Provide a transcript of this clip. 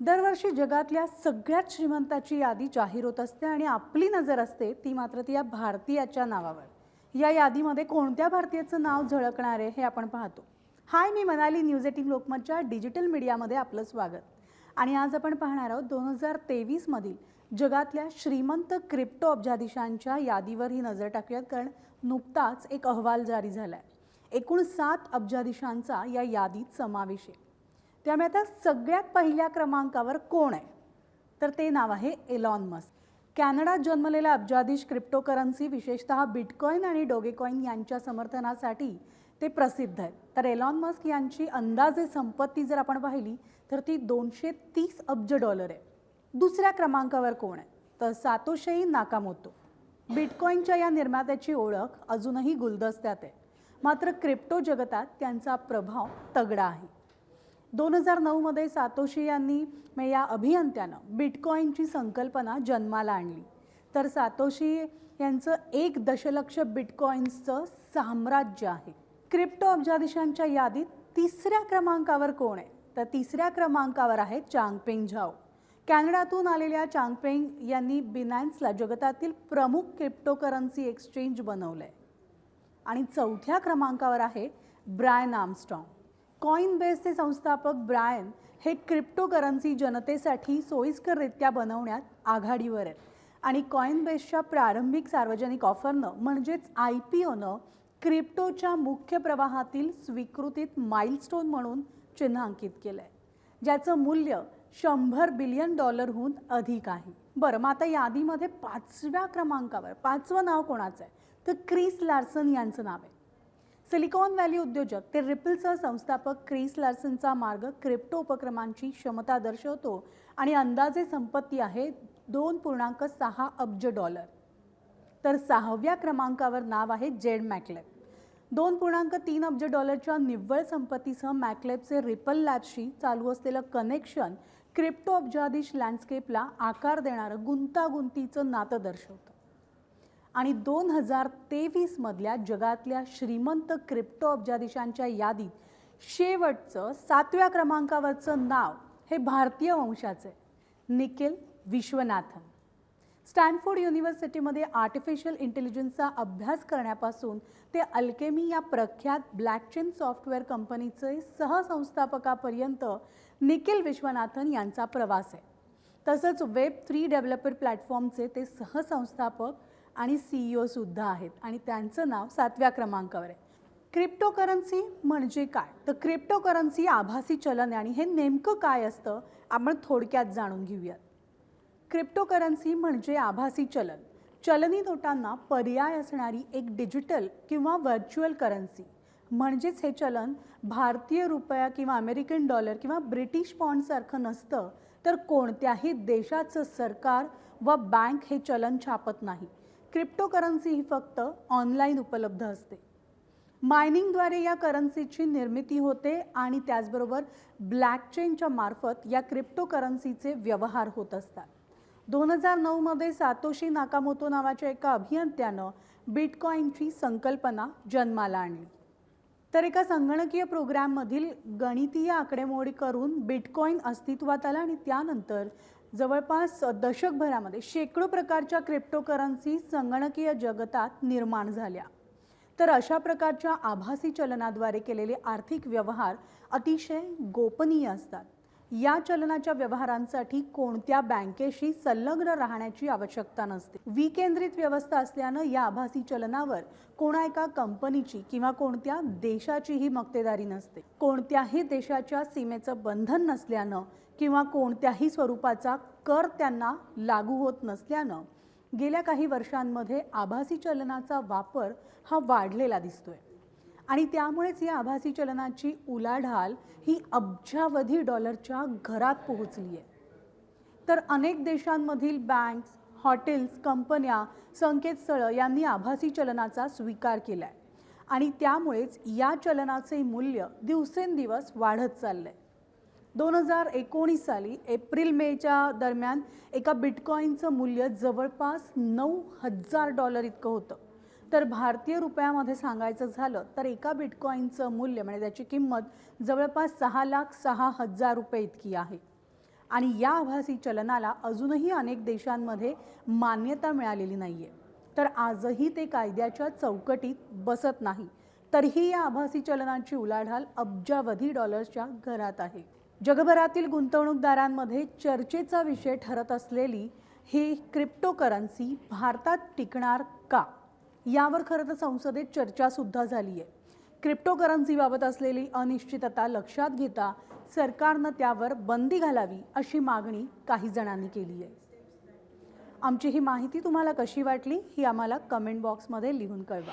दरवर्षी जगातल्या सगळ्यात श्रीमंताची यादी जाहीर होत असते आणि आपली नजर असते ती मात्र ती या भारतीयाच्या नावावर. या यादीमध्ये कोणत्या भारतीयाचं नाव झळकणार आहे हे आपण पाहतो. हाय मी मनाली न्यूज एटीन लोकमतच्या डिजिटल मीडियामध्ये आपलं स्वागत. आणि आज आपण पाहणार आहोत दोन हजार तेवीसमधील जगातल्या श्रीमंत क्रिप्टो अब्जाधीशांच्या यादीवर ही नजर टाकूयात कारण नुकताच एक अहवाल जारी झाला आहे एकूण सात अब्जाधीशांचा या यादीत समावेश आहे. त्यामुळे आता सगळ्यात पहिल्या क्रमांकावर कोण आहे? तर ते नाव आहे एलॉन मस्क कॅनडात जन्मलेला अब्जाधीश क्रिप्टोकरन्सी विशेषतः बिटकॉईन आणि डोगेकॉईन यांच्या समर्थनासाठी ते प्रसिद्ध आहेत तर एलॉन मस्क यांची अंदाजे संपत्ती जर आपण पाहिली तर ती दोनशे तीस अब्ज डॉलर आहे. दुसऱ्या क्रमांकावर कोण आहे? तर सातोशेई नाकामोतो. बिटकॉईनच्या या निर्मात्याची ओळख अजूनही गुलदस्त्यात आहे. मात्र क्रिप्टो जगतात त्यांचा प्रभाव तगडा आहे. दोन हजार नऊमध्ये सातोशी यांनी म या अभियंत्यानं बिटकॉईनची संकल्पना जन्माला आणली. तर सातोशी यांचं एक दशलक्ष बिटकॉईन्सचं साम्राज्य आहे. क्रिप्टो अब्जाधीशांच्या यादीत तिसऱ्या क्रमांकावर कोण आहे? तर तिसऱ्या क्रमांकावर आहे चांगपेंग झाओ. कॅनडातून आलेल्या चांगपेंग यांनी बिनॅन्सला जगतातील प्रमुख क्रिप्टोकरन्सी एक्सचेंज बनवलं आहे आणि चौथ्या क्रमांकावर आहे ब्रायन आर्मस्ट्रॉंग. कॉईन बेसचे संस्थापक ब्रायन हे क्रिप्टोकरन्सी जनतेसाठी सोयीस्कररित्या बनवण्यात आघाडीवर आहेत. आणि कॉइन बेसच्या प्रारंभिक सार्वजनिक ऑफरनं म्हणजेच आय पी ओनं क्रिप्टोच्या मुख्य प्रवाहातील स्वीकृतीत माइलस्टोन म्हणून चिन्हांकित केलं आहे ज्याचं मूल्य शंभर बिलियन डॉलरहून अधिक आहे. बरं मग आता यादीमध्ये पाचव्या क्रमांकावर पाचवं नाव कोणाचं आहे? तर क्रिस लार्सन यांचं नाव आहे. सिलिकॉन व्हॅली उद्योजक ते रिपलचा संस्थापक क्रिस लार्सनचा मार्ग क्रिप्टो उपक्रमांची क्षमता दर्शवतो आणि अंदाजे संपत्ती आहे दोन पूर्णांक सहा अब्ज डॉलर. तर सहाव्या क्रमांकावर नाव आहे जेड मॅकलेब. दोन पूर्णांक तीन अब्ज डॉलरच्या निव्वळ संपत्तीसह मॅकलेबचे रिपल लॅब्सशी चालू असलेलं कनेक्शन क्रिप्टो अब्जाधीश लँडस्केपला आकार देणारं गुंतागुंतीचं नातं दर्शवतं. आणि दोन हजार तेवीसमधल्या जगातल्या श्रीमंत क्रिप्टो अब्जाधीशांच्या यादीत शेवटचं सातव्या क्रमांकावरचं नाव हे भारतीय वंशाचं आहे निखिल विश्वनाथन. स्टॅनफोर्ड युनिव्हर्सिटीमध्ये आर्टिफिशियल इंटेलिजन्सचा अभ्यास करण्यापासून ते अल्केमी या प्रख्यात ब्लॅकचेन सॉफ्टवेअर कंपनीचे सहसंस्थापकापर्यंत निखिल विश्वनाथन यांचा प्रवास आहे. तसंच वेब थ्री डेव्हलपर प्लॅटफॉर्मचे ते सहसंस्थापक आणि सी ई सुद्धा आहेत. आणि त्यांचं नाव सातव्या क्रमांकावर आहे. क्रिप्टोकरन्सी म्हणजे काय? तर क्रिप्टोकरन्सी आभासी चलन आहे. आणि हे नेमकं काय असतं? आपण थोडक्यात जाणून घेऊयात. क्रिप्टोकरन्सी म्हणजे आभासी चलन. चलनी नोटांना पर्याय असणारी एक डिजिटल किंवा व्हर्च्युअल करन्सी. म्हणजेच हे चलन भारतीय रुपया किंवा अमेरिकन डॉलर किंवा ब्रिटिश पॉन्डसारखं नसतं तर कोणत्याही देशाचं सरकार व बँक हे चलन छापत नाही. क्रिप्टोकरन्सी ही फक्त ऑनलाईन उपलब्ध असते. मायनिंगद्वारे या करन्सीची निर्मिती होते आणि त्याचबरोबर ब्लॅकचेनच्या मार्फत या क्रिप्टोकरन्सीचे व्यवहार होत असतात. दोन हजार नऊमध्ये सातोशी नाकामोतो नावाच्या एका अभियंत्यानं बिटकॉईनची संकल्पना जन्माला आणली. तर एका संगणकीय प्रोग्रॅममधील गणितीय आकडेमोडी करून बिटकॉईन अस्तित्वात आला आणि त्यानंतर जवळपास दशकभरामध्ये शेकडो प्रकारच्या क्रिप्टोकरन्सी संगणकीय जगतात निर्माण झाल्या. तर अशा प्रकारच्या आभासी चलनाद्वारे केलेले आर्थिक व्यवहार अतिशय गोपनीय असतात. या चलनाच्या व्यवहारांसाठी कोणत्या बँकेशी संलग्न राहण्याची आवश्यकता नसते. विकेंद्रित व्यवस्था असल्यानं या आभासी चलनावर कोणा एका कंपनीची किंवा कोणत्या देशाचीही मक्तेदारी नसते. कोणत्याही देशाच्या सीमेचं बंधन नसल्यानं किंवा कोणत्याही स्वरूपाचा कर त्यांना लागू होत नसल्यानं गेल्या काही वर्षांमध्ये आभासी चलनाचा वापर हा वाढलेला दिसतोय. आणि त्यामुळेच या आभासी चलनाची उलाढाल ही अब्जावधी डॉलरच्या घरात पोहोचली आहे. तर अनेक देशांमधील बँक्स हॉटेल्स कंपन्या संकेतस्थळं यांनी आभासी चलनाचा स्वीकार केला आहे आणि त्यामुळेच या चलनाचे मूल्य दिवसेंदिवस वाढत चाललं आहे दोन हजार एकोणीस साली एप्रिल मेच्या दरम्यान एका बिटकॉईनचं मूल्य जवळपास नऊ हजार डॉलर इतकं होतं. तर भारतीय रुपयामध्ये सांगायचं झालं तर एका बिटकॉईनचं मूल्य म्हणजे त्याची किंमत जवळपास सहा लाख सहा हजार रुपये इतकी आहे. आणि या आभासी चलनाला अजूनही अनेक देशांमध्ये मान्यता मिळालेली नाही आहे तर आजही ते कायद्याच्या चौकटीत बसत नाही. तरीही या आभासी चलनाची उलाढाल अब्जावधी डॉलर्सच्या घरात आहे. जगभरातील गुंतवणूकदारांमध्ये चर्चेचा विषय ठरत असलेली ही क्रिप्टोकरन्सी भारतात टिकणार का? यावर खरं तर संसदेत चर्चासुद्धा झाली आहे क्रिप्टोकरन्सीबाबत असलेली अनिश्चितता लक्षात घेता सरकारनं त्यावर बंदी घालावी अशी मागणी काही जणांनी केली आहे आमची ही माहिती तुम्हाला कशी वाटली ही आम्हाला कमेंट बॉक्समध्ये लिहून कळवा.